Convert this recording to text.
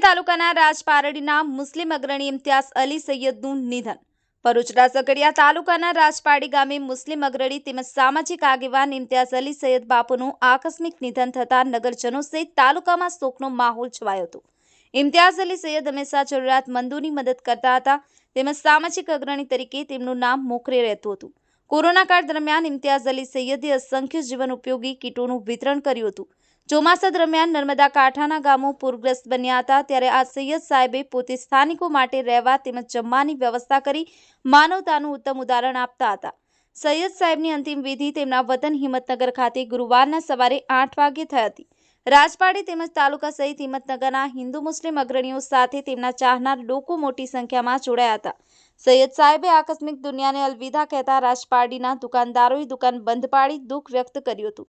તાલુકાના રાજપારડીના મુસ્લિમ અગ્રણી ઇમ્તિયાઝ અલી સૈયદનું નિધન. ભરૂચના ઝઘડિયા તાલુકાના રાજપારડી ગામે મુસ્લિમ અગ્રણી તેમજ સામાજિક આગેવાન ઇમ્તિયાઝ અલી સૈયદ બાપુનું આકસ્મિક નિધન થતાં નગરજનો સહિત તાલુકામાં શોકનો માહોલ છવાયો હતો. ઇમ્તિયાઝ અલી સૈયદ હંમેશા જરૂરિયાતમંદોની મદદ કરતા હતા, તેમજ સામાજિક અગ્રણી તરીકે તેમનું નામ મોખરે રહેતું હતું. કોરોના કાળ દરમિયાન ઇમ્તિયાઝ અલી સૈયદે અસંખ્ય જીવન ઉપયોગી કીટોનું વિતરણ કર્યું હતું. ચોમાસા દરમિયાન નર્મદા કાંઠાના ગામો પૂરગ્રસ્ત બન્યા હતા. ત્યારે આ સૈયદ સાહેબે પોતે સ્થાનિકો માટે રહેવા તેમજ જમવાની વ્યવસ્થા કરી માનવતાનું ઉત્તમ ઉદાહરણ આપતા હતા. સૈયદ સાહેબની અંતિમ વિધિ તેમના વતન હિંમતનગર ખાતે ગુરુવારના સવારે આઠ વાગ્યે થઈ હતી. રાજપાડી તેમજ તાલુકા સહિત હિંમતનગરના હિન્દુ મુસ્લિમ અગ્રણીઓ સાથે તેમના ચાહનાર લોકો મોટી સંખ્યામાં જોડાયા હતા. સૈયદ સાહેબે આકસ્મિક દુનિયાને અલવિદા કહેતા રાજપાડીના દુકાનદારોએ દુકાન બંધ પાડી દુઃખ વ્યક્ત કર્યું હતું.